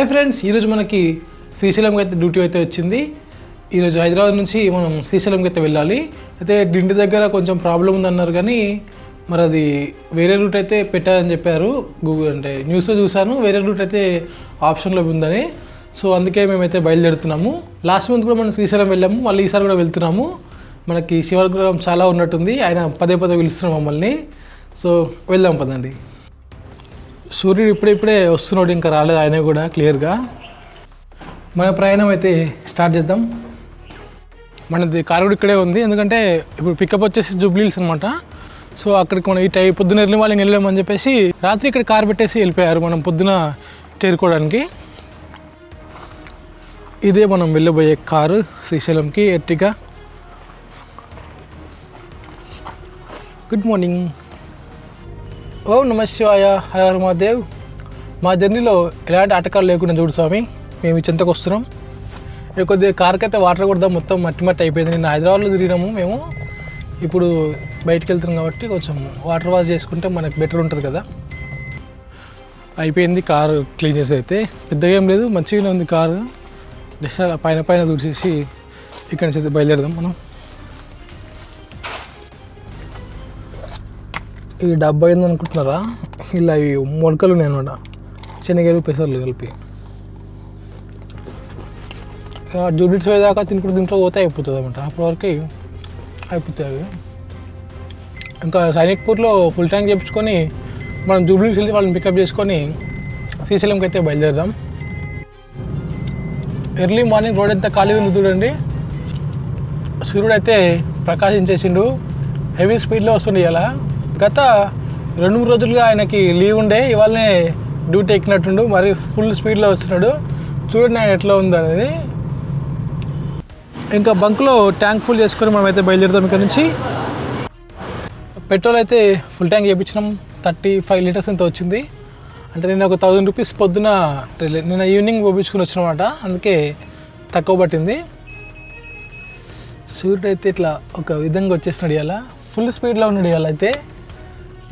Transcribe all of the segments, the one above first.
Hi friends ఈరోజు మనకి శ్రీశైలంకి అయితే డ్యూటీ అయితే వచ్చింది. ఈరోజు హైదరాబాద్ నుంచి మనం శ్రీశైలంకి అయితే వెళ్ళాలి. అయితే డిండి దగ్గర కొంచెం ప్రాబ్లం ఉందన్నారు కానీ మరి అది వేరే రూట్ అయితే పెట్టారని చెప్పారు గూగుల్ అంటే. న్యూస్లో చూశాను వేరే రూట్ అయితే ఆప్షన్లో ఉందని. సో అందుకే మేమైతే బయలుదేరుతున్నాము. లాస్ట్ మంత్ కూడా మనం శ్రీశైలం వెళ్ళాము మళ్ళీ ఈసారి కూడా వెళ్తున్నాము. మనకి శివగ్రహం చాలా ఉన్నట్టుంది ఆయన పదే పదే పిలుస్తున్నాం మమ్మల్ని. సో వెళ్దాం పదండి. సూర్యుడు ఇప్పుడిప్పుడే వస్తున్నాడు ఇంకా రాలేదు ఆయన కూడా క్లియర్గా. మన ప్రయాణం అయితే స్టార్ట్ చేద్దాం. మనది కారు కూడా ఇక్కడే ఉంది ఎందుకంటే ఇప్పుడు పికప్ వచ్చేసి జూబ్లీల్స్ అనమాట సో అక్కడికి మనం ఈ టై పొద్దున ఎర్లీ మార్నింగ్ వెళ్ళామని చెప్పేసి రాత్రి ఇక్కడ కార్ పెట్టేసి వెళ్ళిపోయారు మనం పొద్దున చేరుకోవడానికి. ఇదే మనం వెళ్ళబోయే కారు శ్రీశైలంకి ఎర్టిగా. గుడ్ మార్నింగ్ ఓం నమ శివాయ హర మహాదేవ్. మా జర్నీలో ఎలాంటి ఆటకాలు లేకుండా చూడు స్వామి మేము చింతకు వస్తున్నాం. ఇక కొద్దిగా కార్కైతే వాటర్ కొడదాం మొత్తం మట్టి మట్టి అయిపోయింది. నిన్న హైదరాబాద్లో తిరిగినాము మేము. ఇప్పుడు బయటకు వెళ్తున్నాం కాబట్టి కొంచెం వాటర్ వాష్ చేసుకుంటే మనకు బెటర్ ఉంటుంది కదా. అయిపోయింది కారు క్లీన్ చేసి అయితే. పెద్దగా ఏం లేదు మంచిగానే ఉంది కారు. జస్ట్ పైన పైన చూసేసి ఇక్కడి నుంచి అయితే బయలుదేరదాం మనం. ఈ డబ్బా అయింది అనుకుంటున్నారా? ఇలా ఇవి మొలకలు ఉన్నాయి అనమాట శనగలు పెసర్లు కలిపి. జూబిట్స్ పోయేదాకా తినుకుంటూ తింటూ పోతే అయిపోతుంది అనమాట అప్పటి వరకు అయిపోతాయి అవి. ఇంకా సైనిక్పూర్లో ఫుల్ ట్యాంక్ చేయించుకొని మనం జూబ్లీస్ వెళ్ళి వాళ్ళని పికప్ చేసుకొని శ్రీశైలంకి అయితే బయలుదేరదాం. ఎర్లీ మార్నింగ్ రోడ్ అంతా ఖాళీ ఉంది చూడండి. సూర్యుడు అయితే ప్రకాశించేసిండు. హెవీ స్పీడ్లో వస్తుండే ఇలా గత రెండు మూడు రోజులుగా ఆయనకి లీవ్ ఉండే ఇవాళనే డ్యూటీ ఎక్కినట్టుండు మరి ఫుల్ స్పీడ్లో వస్తున్నాడు. చూడండి ఆయన ఎట్లా ఉందనేది. ఇంకా బంక్లో ట్యాంక్ ఫుల్ చేసుకొని మనం అయితే బయలుదేరుతాం ఇక్కడ నుంచి. పెట్రోల్ అయితే ఫుల్ ట్యాంక్ చేయించినాం థర్టీ ఫైవ్ లీటర్స్ ఎంత వచ్చింది. అంటే నేను ఒక థౌజండ్ రూపీస్ పొద్దున నిన్న ఈవినింగ్ పంపించుకుని వచ్చినమాట అందుకే తక్కువ పట్టింది. సూర్యుడు అయితే ఇట్లా ఒక విధంగా వచ్చేసినాడు ఇవాళ. ఫుల్ స్పీడ్లో ఉన్నాడు ఇవాళ అయితే.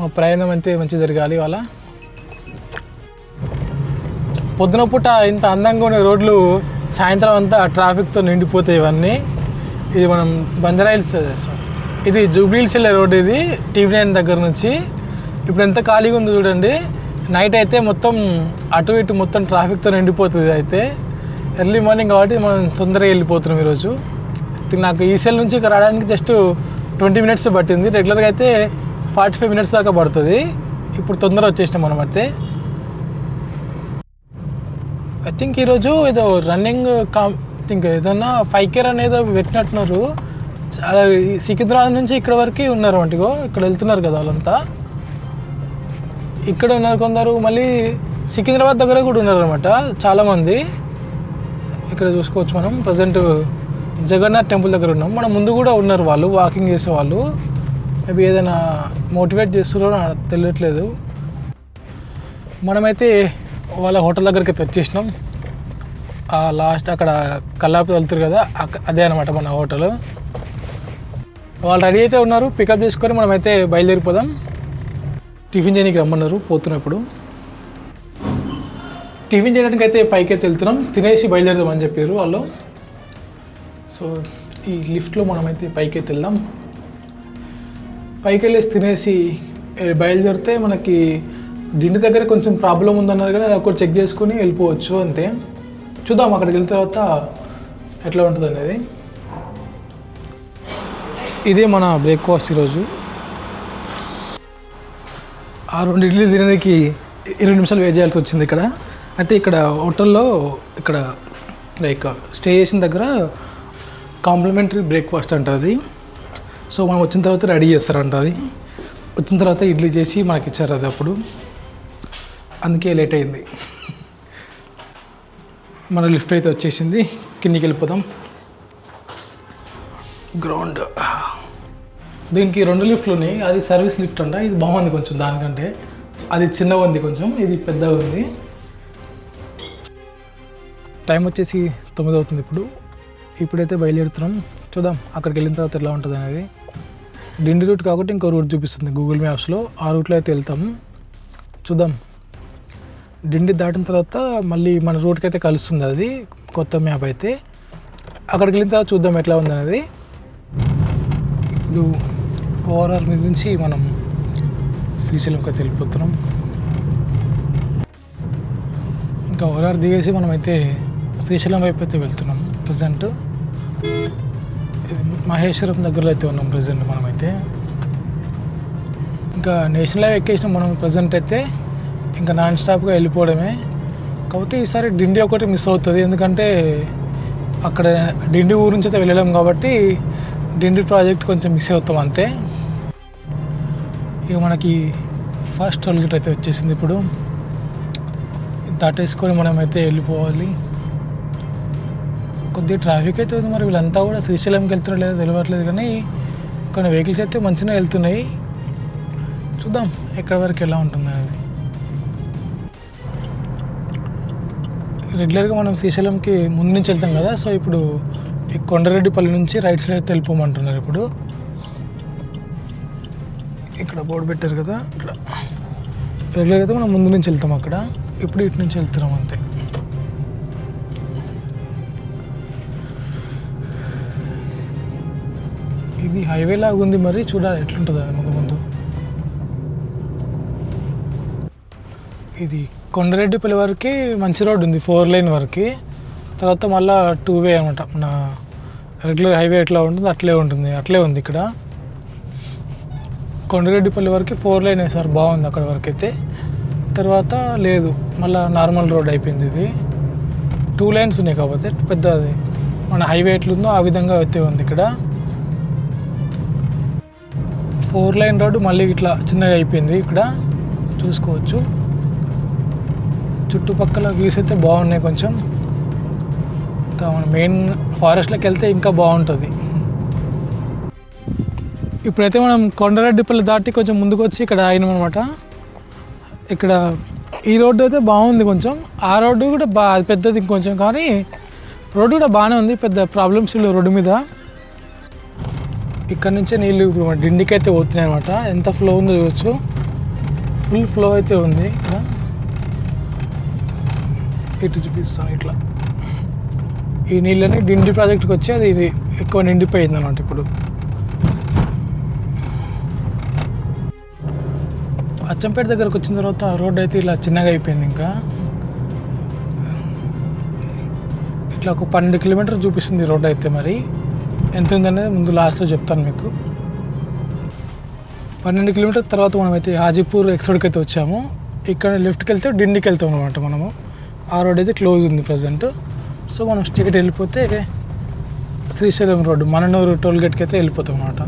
మా ప్రయాణం అయితే మంచి జరగాలి వాళ్ళ పొద్దున పూట ఇంత అందంగా ఉన్న రోడ్లు సాయంత్రం అంతా ట్రాఫిక్తో నిండిపోతాయి ఇవన్నీ. ఇది మనం బంజరాయిల్స్ ఇది జూబ్లీల్స్ వెళ్ళే రోడ్ ఇది టీవీ నైన్ దగ్గర నుంచి. ఇప్పుడు ఎంత ఖాళీగా ఉందో చూడండి. నైట్ అయితే మొత్తం అటు ఇటు మొత్తం ట్రాఫిక్తో నిండిపోతుంది అయితే. ఎర్లీ మార్నింగ్ కాబట్టి మనం తొందరగా వెళ్ళిపోతున్నాం ఈరోజు. నాకు నాకు ఈసెల్ నుంచి ఇక్కడ రావడానికి జస్ట్ ట్వంటీ మినిట్స్ పట్టింది. రెగ్యులర్గా అయితే ఫార్టీ ఫైవ్ మినిట్స్ దాకా పడుతుంది. ఇప్పుడు తొందర వచ్చేసినాం మనం అయితే. ఐ థింక్ ఈరోజు ఏదో రన్నింగ్ కామ్ థింక్ ఏదన్నా ఫైవ్ కేర్ అనేది పెట్టినట్టున్నారు. చాలా సికింద్రాబాద్ నుంచి ఇక్కడ వరకు ఉన్నారు వంటిగో ఇక్కడ వెళ్తున్నారు కదా వాళ్ళంతా. ఇక్కడ ఉన్నారు కొందరు. మళ్ళీ సికింద్రాబాద్ దగ్గర కూడా ఉన్నారు అనమాట చాలామంది. ఇక్కడ చూసుకోవచ్చు మనం. ప్రజెంట్ జగన్నాథ్ టెంపుల్ దగ్గర ఉన్నాం. మన ముందు కూడా ఉన్నారు వాళ్ళు వాకింగ్ చేసే వాళ్ళు. మేబీ ఏదైనా మోటివేట్ చేస్తున్నారో నాకు తెలియట్లేదు. మనమైతే వాళ్ళ హోటల్ దగ్గరికి అయితే వచ్చేసినాం ఆ లాస్ట్ అక్కడ కల్లాపి వెళ్తారు కదా అక్క- అదే అనమాట మన హోటల్. వాళ్ళు రెడీ అయితే ఉన్నారు పికప్ చేసుకొని మనమైతే బయలుదేరిపోదాం. టిఫిన్ చేయడానికి రమ్మన్నారు పోతున్నప్పుడు. టిఫిన్ చేయడానికి అయితే పైకి అయితే వెళ్తున్నాం తినేసి బయలుదేరదాం అని చెప్పారు వాళ్ళు. సో ఈ లిఫ్ట్లో మనమైతే పైకి అయితే వెళ్దాం. పైకి వెళ్ళేసి తినేసి బయలుదేరితే మనకి డిండి దగ్గర కొంచెం ప్రాబ్లం ఉందన్నారు కానీ అది ఒకటి చెక్ చేసుకుని వెళ్ళిపోవచ్చు అంతే. చూద్దాం అక్కడికి వెళ్ళిన తర్వాత ఎట్లా ఉంటుంది అనేది ఇదే మన బ్రేక్ఫాస్ట్ ఈరోజు. ఆ రెండు ఇడ్లీ తినడానికి ఇరవై నిమిషాలు వెయిట్ చేయాల్సి వచ్చింది ఇక్కడ. అయితే ఇక్కడ హోటల్లో ఇక్కడ లైక్ స్టే చేసిన దగ్గర కాంప్లిమెంటరీ బ్రేక్ఫాస్ట్ అంట అది. సో మనం వచ్చిన తర్వాత రెడీ చేస్తారంట అది. వచ్చిన తర్వాత ఇడ్లీ చేసి మనకి ఇచ్చారు అది అప్పుడు. అందుకే లేట్ అయింది. మన లిఫ్ట్ అయితే వచ్చేసింది. కిందికి వెళ్ళిపోదాం. గ్రౌండ్. దీనికి రెండు లిఫ్ట్లు ఉన్నాయి. అది సర్వీస్ లిఫ్ట్ అంట. ఇది బాగుంది కొంచెం దానికంటే. అది చిన్నగా ఉంది కొంచెం. ఇది పెద్దగా ఉంది. టైం వచ్చేసి తొమ్మిది అవుతుంది ఇప్పుడు. ఇప్పుడైతే బయలుదేరుతున్నాం. చూద్దాం అక్కడికి వెళ్ళిన తర్వాత ఎలా ఉంటుంది అనేది డిండి రూట్ కాబట్టి ఇంకో రూట్ చూపిస్తుంది గూగుల్ మ్యాప్స్లో. ఆ రూట్లో అయితే వెళ్తాము చూద్దాం. డిండి దాటిన తర్వాత మళ్ళీ మన రూట్కి అయితే కలుస్తుంది అది కొత్త మ్యాప్ అయితే. అక్కడికి వెళ్ళిన తర్వాత చూద్దాం ఎట్లా ఉంది అనేది ఇప్పుడు ఓవరాల్ మీద నుంచి మనం శ్రీశైలంకి అయితే వెళ్ళిపోతున్నాం. ఇంకా ఓవరాల్ దిగేసి మనమైతే శ్రీశైలం వైపు అయితే వెళ్తున్నాం ప్రజెంట్. మహేశ్వరం దగ్గరలో అయితే ఉన్నాం ప్రజెంట్ మనమైతే. ఇంకా నేషనల్ హైవే ఎక్కేసిన మనం ప్రజెంట్ అయితే. ఇంకా నాన్ స్టాప్గా వెళ్ళిపోవడమే. కాకపోతే ఈసారి డిండి ఒకటి మిస్ అవుతుంది. ఎందుకంటే అక్కడ డిండి ఊరు నుంచి అయితే వెళ్ళలేము కాబట్టి డిండి ప్రాజెక్ట్ కొంచెం మిస్ అవుతాం అంతే. ఇక మనకి ఫస్ట్ టోల్గేట్ అయితే వచ్చేసింది ఇప్పుడు. దాటేసుకొని మనమైతే వెళ్ళిపోవాలి. కొద్దిగా ట్రాఫిక్ అయితే ఉంది మరి. వీళ్ళంతా కూడా శ్రీశైలంకి వెళ్తున్నారో లేదో తెలియట్లేదు కానీ కొన్ని వెహికల్స్ అయితే మంచిగా వెళ్తున్నాయి. చూద్దాం ఎక్కడి వరకు ఎలా ఉంటుంది అది రెగ్యులర్గా మనం శ్రీశైలంకి ముందు నుంచి వెళ్తాం కదా సో ఇప్పుడు ఈ కొండరెడ్డిపల్లి నుంచి రైట్ సైడ్ అయితే వెళ్ళిపోమంటున్నారు ఇప్పుడు. ఇక్కడ బోర్డు పెట్టారు కదా ఇక్కడ రెగ్యులర్గా అయితే మనం ముందు నుంచి వెళ్తాం అక్కడ. ఇప్పుడు ఇటు నుంచి వెళ్తున్నాం అంతే. ఇది హైవే లాగా ఉంది మరి చూడాలి ఎట్లుంటుంది ముందు ముందు. ఇది కొండరెడ్డిపల్లి వరకు మంచి రోడ్ ఉంది ఫోర్ లైన్ వరకు. తర్వాత మళ్ళా టూ వే అనమాట మన రెగ్యులర్ హైవే ఎట్లా ఉంటుంది అట్లే ఉంటుంది అట్లే ఉంది ఇక్కడ. కొండరెడ్డిపల్లి వరకు ఫోర్ లైన్ వేసారు బాగుంది అక్కడ వరకు అయితే. తర్వాత లేదు మళ్ళీ నార్మల్ రోడ్ అయిపోయింది ఇది. టూ లైన్స్ ఉన్నాయి కాకపోతే పెద్దది. మన హైవే ఎట్లుందో ఆ విధంగా అయితే ఉంది ఇక్కడ. ఫోర్ లైన్ రోడ్డు మళ్ళీ ఇట్లా చిన్నగా అయిపోయింది ఇక్కడ. చూసుకోవచ్చు. చుట్టుపక్కల వ్యూస్ అయితే బాగున్నాయి కొంచెం. ఇంకా మన మెయిన్ ఫారెస్ట్లోకి వెళ్తే ఇంకా బాగుంటుంది. ఇప్పుడైతే మనం కొండరెడ్డిపల్లి దాటి కొంచెం ముందుకు వచ్చి ఇక్కడ ఆగినాం అనమాట ఇక్కడ ఈ రోడ్డు అయితే బాగుంది కొంచెం. ఆ రోడ్డు కూడా బా అది పెద్దది ఇంకొంచెం. కానీ రోడ్డు కూడా బాగానే ఉంది. పెద్ద ప్రాబ్లమ్స్ లేవు రోడ్డు మీద. ఇక్కడ నుంచే నీళ్ళు ఇప్పుడు మన డిండికి అయితే పోతున్నాయి అనమాట ఎంత ఫ్లో ఉందో చూడొచ్చు. ఫుల్ ఫ్లో అయితే ఉంది ఇక్కడ. ఇటు చూపిస్తాం ఇట్లా. ఈ నీళ్ళని డిండి ప్రాజెక్ట్కి వచ్చి అది ఇది ఎక్కువ నిండిపోయింది అనమాట ఇప్పుడు. అచ్చంపేట దగ్గరకు వచ్చిన తర్వాత రోడ్ అయితే ఇలా చిన్నగా అయిపోయింది ఇంకా. ఇట్లా ఒక పన్నెండు కిలోమీటర్ చూపిస్తుంది రోడ్ అయితే మరి. ఎంత ఉందనేది ముందు లాస్ట్లో చెప్తాను మీకు. పన్నెండు కిలోమీటర్ తర్వాత మనమైతే హాజీపూర్ ఎక్స్రోడ్కి అయితే వచ్చాము. ఇక్కడ లెఫ్ట్కి వెళ్తే డిండికి వెళ్తాం అనమాట మనము. ఆ రోడ్ అయితే క్లోజ్ ఉంది ప్రజెంట్ సో మనం టికెట్ వెళ్ళిపోతే శ్రీశైలం రోడ్డు మననూరు టోల్ గేట్కి అయితే వెళ్ళిపోతాం అనమాట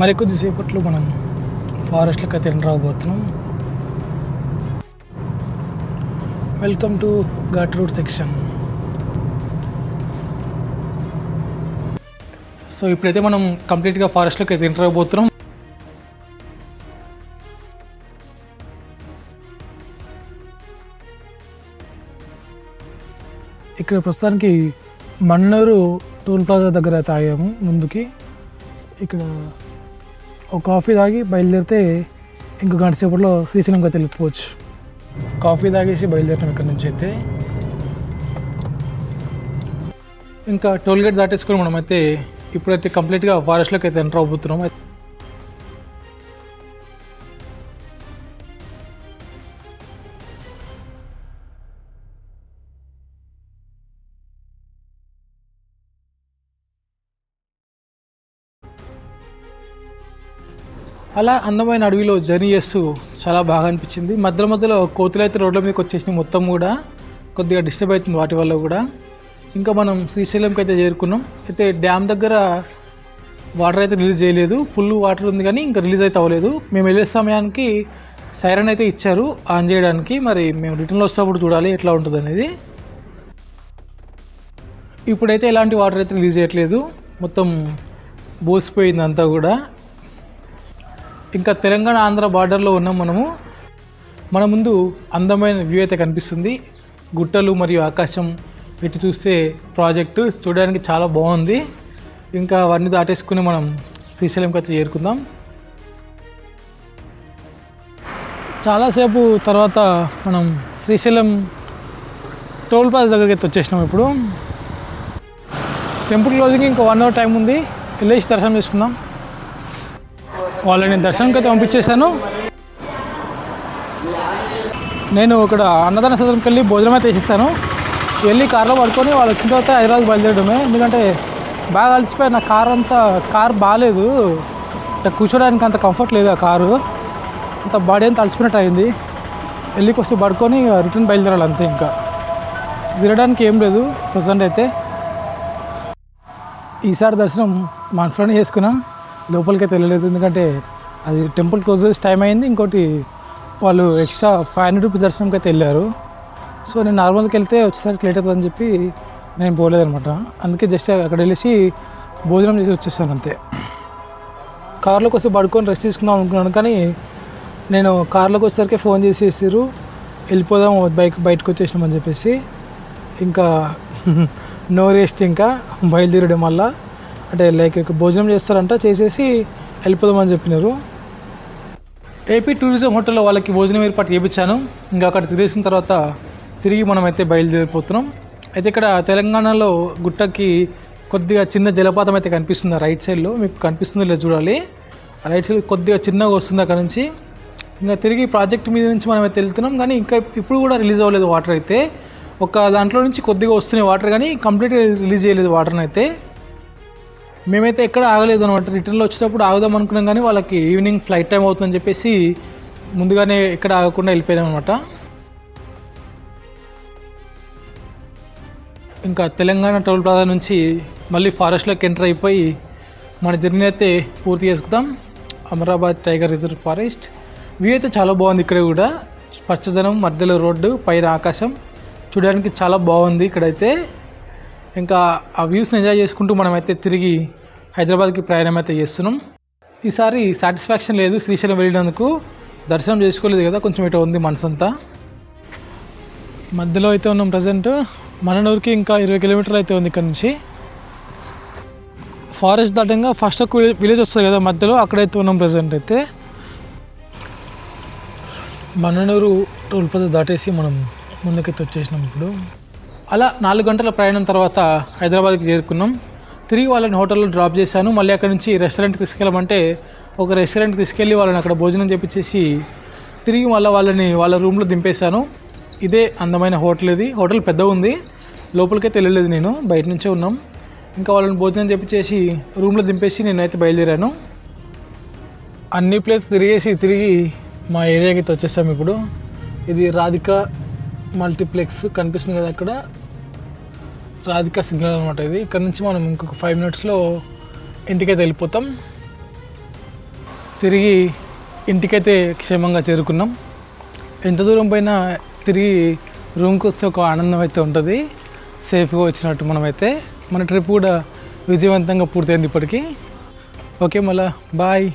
మరి కొద్దిసేపట్లో మనం ఫారెస్ట్లకు అయితే enter అవబోతున్నాం welcome to ghat route section so ఇప్పుడైతే మనం కంప్లీట్గా ఫారెస్ట్లోకి అయితే ఎంటర్ అవబోతున్నాం ఇక్కడ ప్రస్తుతానికి మన్నూరు టూల్ ప్లాజా దగ్గర అయితే ఆగాము ముందుకి. ఇక్కడ ఒక కాఫీ తాగి బయలుదేరితే ఇంకో గంట సేపట్లో శ్రీశైలంగా అయితే కాఫీ తాగేసి బయలుదేరడం ఇక్కడ నుంచి అయితే. ఇంకా టోల్ గేట్ దాటేసుకొని మనమైతే ఇప్పుడైతే కంప్లీట్గా ఫారెస్ట్లోకి అయితే ఎంటర్ అవుతున్నాం అలా అందమైన అడవిలో జర్నీ చేస్తూ చాలా బాగా అనిపించింది. మధ్య మధ్యలో కోతులైతే రోడ్ల మీదకి వచ్చేసినాయి మొత్తం కూడా. కొద్దిగా డిస్టర్బ్ అవుతుంది వాటి వల్ల కూడా. ఇంకా మనం శ్రీశైలంకి అయితే చేరుకున్నాం. అయితే డ్యామ్ దగ్గర వాటర్ అయితే రిలీజ్ చేయలేదు. ఫుల్ వాటర్ ఉంది కానీ ఇంకా రిలీజ్ అయితే అవ్వలేదు. మేము వెళ్ళే సమయానికి సైరన్ అయితే ఇచ్చారు ఆన్ చేయడానికి మరి మేము రిటర్న్లో వస్తేప్పుడు చూడాలి ఎట్లా ఉంటుంది అనేది. ఇప్పుడైతే ఎలాంటి వాటర్ అయితే రిలీజ్ చేయట్లేదు. మొత్తం బోసిపోయింది అంతా కూడా. ఇంకా తెలంగాణ ఆంధ్ర బార్డర్లో ఉన్నాం మనము. మన ముందు అందమైన వ్యూ అయితే కనిపిస్తుంది. గుట్టలు మరియు ఆకాశం ఇటు చూస్తే ప్రాజెక్టు చూడడానికి చాలా బాగుంది. ఇంకా అవన్నీ దాటేసుకుని మనం శ్రీశైలంకి అయితే చేరుకుందాం. చాలాసేపు తర్వాత మనం శ్రీశైలం టోల్ ప్లాజా దగ్గరికి అయితే వచ్చేసినాం ఇప్పుడు. టెంపుల్ క్లోజింగ్ ఇంకా వన్ అవర్ టైం ఉంది. వెళ్ళేసి దర్శనం చేసుకుందాం. వాళ్ళని దర్శనంకి అయితే పంపించేశాను. నేను ఇక్కడ అన్నదాన సదనంకి వెళ్ళి భోజనం అయితే చేసేసాను వెళ్ళి కార్లో పడుకొని వాళ్ళు వచ్చిన తర్వాత హైదరాబాద్ బయలుదేరడమే. ఎందుకంటే బాగా అలసిపోయి నా కార్ అంతా కార్ బాగాలేదు. అంటే కూర్చోడానికి అంత కంఫర్ట్ లేదు ఆ కారు. అంత బాడీ అంతా అలసిపోయినట్టు అయింది. వెళ్ళికి వస్తే పడుకొని రిటర్న్ బయలుదేరాలి అంతే ఇంకా. తిరగడానికి ఏం లేదు ప్రజెంట్ అయితే. ఈసారి దర్శనం మనసులోనే చేసుకున్నాం. లోపలికి అయితే వెళ్ళలేదు. ఎందుకంటే అది టెంపుల్ క్లోజ్ టైం అయింది. ఇంకోటి వాళ్ళు ఎక్స్ట్రా ఫైవ్ హండ్రెడ్ రూపీస్ దర్శనంకి అయితే వెళ్ళారు. సో నేను నార్మల్కి వెళ్తే వచ్చేసరికి లేట్ అవుతుందని చెప్పి నేను పోలేదనమాట అందుకే జస్ట్ అక్కడ వెళ్ళేసి భోజనం చేసి వచ్చేసాను అంతే. కార్లోకి వస్తే పడుకొని రెస్ట్ తీసుకుందాం అనుకున్నాను కానీ నేను కార్లోకి వచ్చేసరికి ఫోన్ చేసేసారు వెళ్ళిపోదాం బైక్ బయటకు వచ్చేసినామని చెప్పేసి. ఇంకా నో రెస్ట్ ఇంకా బయలుదేరడం వల్ల అంటే లైక్ భోజనం చేస్తారంట చేసేసి వెళ్ళిపోదామని చెప్పినారు. ఏపీ టూరిజం హోటల్లో వాళ్ళకి భోజనం ఏర్పాటు చేయించాను. ఇంకా అక్కడ తిరిగేసిన తర్వాత తిరిగి మనమైతే బయలుదేరిపోతున్నాం. అయితే ఇక్కడ తెలంగాణలో గుట్టకి కొద్దిగా చిన్న జలపాతం అయితే కనిపిస్తుంది ఆ రైట్ సైడ్లో. మీకు కనిపిస్తుందో లేదు చూడాలి. ఆ రైట్ సైడ్ కొద్దిగా చిన్నగా వస్తుంది అక్కడ నుంచి. ఇంకా తిరిగి ప్రాజెక్ట్ మీద నుంచి మనం అయితే వెళ్తున్నాం. కానీ ఇంకా ఇప్పుడు కూడా రిలీజ్ అవ్వలేదు వాటర్ అయితే. ఒక దాంట్లో నుంచి కొద్దిగా వస్తున్నాయి వాటర్ కానీ కంప్లీట్గా రిలీజ్ చేయలేదు వాటర్ని అయితే. మేమైతే ఎక్కడ ఆగలేదు అనమాట రిటర్న్లో వచ్చేటప్పుడు ఆగుదాం అనుకున్నాం కానీ వాళ్ళకి ఈవినింగ్ ఫ్లైట్ టైం అవుతుందని చెప్పేసి ముందుగానే ఎక్కడ ఆగకుండా వెళ్ళిపోయాం అనమాట ఇంకా తెలంగాణ టోల్ ప్లాజా నుంచి మళ్ళీ ఫారెస్ట్లోకి ఎంటర్ అయిపోయి మన జర్నీ అయితే పూర్తి చేసుకుందాం. Amrabad tiger reserve forest. View అయితే చాలా బాగుంది ఇక్కడ కూడా. పచ్చదనం మధ్యలో రోడ్డు పైన ఆకాశం. చూడడానికి చాలా బాగుంది ఇక్కడైతే. ఇంకా ఆ వ్యూస్ని ఎంజాయ్ చేసుకుంటూ మనమైతే తిరిగి హైదరాబాద్కి ప్రయాణం అయితే చేస్తున్నాం. ఈసారి సాటిస్ఫాక్షన్ లేదు. శ్రీశైలం వెళ్ళినందుకు దర్శనం చేసుకోలేదు కదా కొంచెం ఇటు ఉంది మనసంతా. మధ్యలో అయితే ఉన్నాం ప్రజెంట్ మననూరుకి ఇంకా ఇరవై కిలోమీటర్లు అయితే ఉంది ఇక్కడ నుంచి. ఫారెస్ట్ దాటంగా ఫస్ట్ ఒక విలేజ్ వస్తుంది కదా మధ్యలో అక్కడైతే ఉన్నాం ప్రజెంట్ అయితే. మననూరు టోల్ ప్లాజా దాటేసి మనం ముందుకైతే వచ్చేసినాం ఇప్పుడు. అలా నాలుగు గంటల ప్రయాణం తర్వాత హైదరాబాద్కి చేరుకున్నాం. తిరిగి వాళ్ళని హోటల్లో డ్రాప్ చేశాను. మళ్ళీ అక్కడ నుంచి రెస్టారెంట్కి తీసుకెళ్ళమంటే ఒక రెస్టారెంట్కి తీసుకెళ్ళి వాళ్ళని అక్కడ భోజనం చేపించేసి తిరిగి మళ్ళీ వాళ్ళని వాళ్ళ రూమ్లో దింపేశాను. ఇదే అందమైన హోటల్ ఇది. హోటల్ పెద్ద ఉంది. లోపలికే వెళ్ళలేదు నేను. బయట నుంచే ఉన్నాం. ఇంకా వాళ్ళని భోజనం చేపించేసి రూమ్లో దింపేసి నేనైతే బయలుదేరాను. అన్ని ప్లేస్ తిరిగేసి తిరిగి మా ఏరియాకి అయితే వచ్చేసాం ఇప్పుడు. ఇది రాధిక మల్టీప్లెక్స్ కనిపిస్తుంది కదా అక్కడ. రాధిక సిగ్నల్ అనమాట ఇది. ఇక్కడ నుంచి మనం ఇంకొక ఫైవ్ మినిట్స్లో ఇంటికైతే వెళ్ళిపోతాం. తిరిగి ఇంటికైతే క్షేమంగా చేరుకున్నాం. ఎంత దూరం పోయినా తిరిగి రూమ్కి వస్తే ఒక ఆనందం అయితే ఉంటుంది. సేఫ్గా వచ్చినట్టు మనమైతే మన ట్రిప్ కూడా విజయవంతంగా పూర్తయింది ఇప్పటికీ. ఓకే మళ్ళా బాయ్.